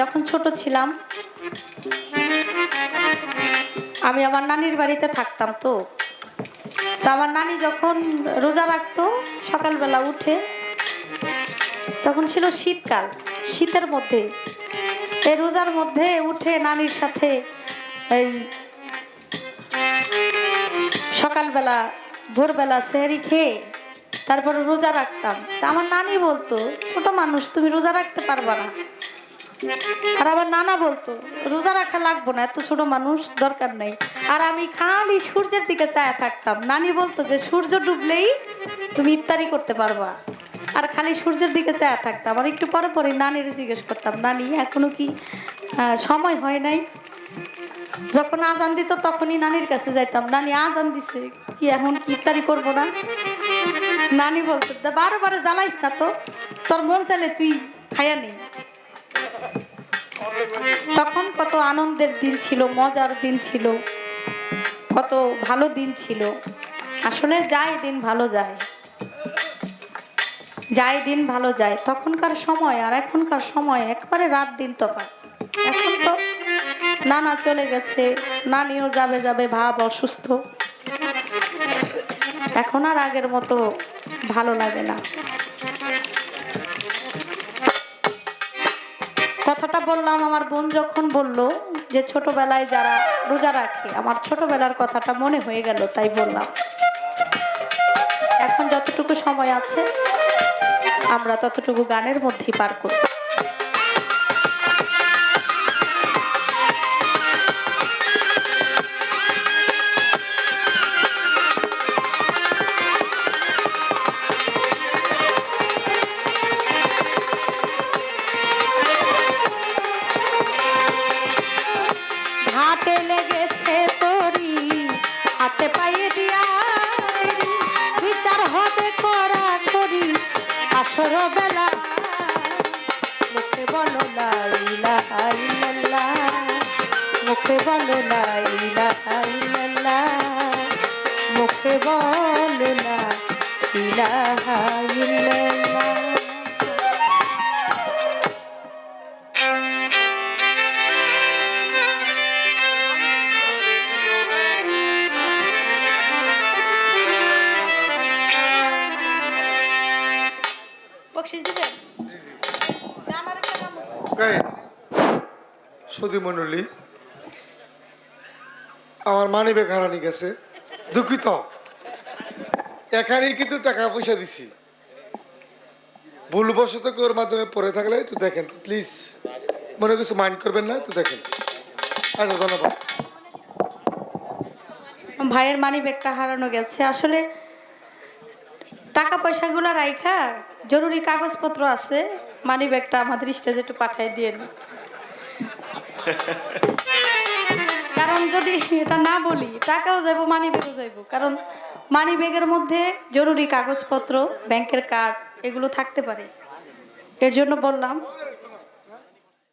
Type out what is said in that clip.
যখন ছোট ছিলাম, আমি আমার নানির বাড়িতে থাকতাম তো। তা আমার নানি যখন রোজা রাখতো, সকালবেলা উঠে, তখন ছিল শীতকাল। শীতের মধ্যে, এই রোজার মধ্যে উঠে নানির সাথে এই সকালবেলা, ভোরবেলা সেহরি খেয়ে, তারপর রোজা রাখতাম। তা আমার নানি বলতো, ছোট মানুষ, তুমি রোজা রাখতে পারবা না। আর আমার নানা বলতো, রোজা রাখা লাগবো না, এত ছোট মানুষ, দরকার নেই। আর আমি খালি সূর্যের দিকে চায়া থাকতাম। নানি বলতো যে, সূর্য ডুবলেই তুমি ইফতারি করতে পারবা। আর খালি সূর্যের দিকে চায়া থাকতাম। আর একটু পরে পরে নানির জিজ্ঞেস করতাম, নানি, এখনও কি সময় হয় নাই? যখন আজান দিত তখনই নানির কাছে যাইতাম, নানি, আজান দিছে, কি এখন কি ইফতারি করব না? নানি বলতো "দা বারে বারে জ্বালাইস না তো, তোর মন চাইলে তুই খাইয়া নেই তখন কত আনন্দের দিন ছিল, মজার দিন ছিল, কত ভালো দিন ছিল। আসলে যায় দিন ভালো যায় যায় দিন ভালো যায়, তখনকার সময় আর এখনকার সময় একবারে রাত দিন তফাৎ। এখন তো নানা চলে গেছে, নানিও যাবে যাবে ভাব অসুস্থ। এখন আর আগের মতো ভালো লাগে না। কথাটা বললাম, আমার বোন যখন বলল যে ছোটবেলায় যারা রোজা রাখে, আমার ছোটবেলার কথাটা মনে হয়ে গেল, তাই বললাম। এখন যতটুকু সময় আছে, আমরা ততটুকু গানের মধ্যেই পার করব। আসর মুখে বলো লাইলা আইলাল্লাহ মুখে বলো লাইলা আইলাল্লাহ মুখে বলো না ইলাহা গান গায়ে সুদী মণ্ডলী, আমার মানি ব্যাগ হারানি গেছে, দুঃখিত। এখানেই কিন্তু টাকা পয়সা দিছি। ভুলবশত ওর মাধ্যমে পড়ে থাকলে একটু দেখেন প্লিজ মনে কিছু মাইন্ড করবেন না, একটু দেখেন। আচ্ছা ধন্যবাদ। ভাইয়ের মানি ব্যাগটা হারানো গেছে। আসলে টাকা পয়সাগুলো রাইখা জরুরি কাগজপত্র আছে মানি ব্যাগটা আমাদের স্টেজে একটু পাঠিয়ে দিয়ে কারণ যদি এটা না বলি, টাকাও যাব মানি ব্যাগও যাইব। কারণ মানি ব্যাগের মধ্যে জরুরি কাগজপত্র ব্যাংকের কার্ড এগুলো থাকতে পারে। এর জন্য বললাম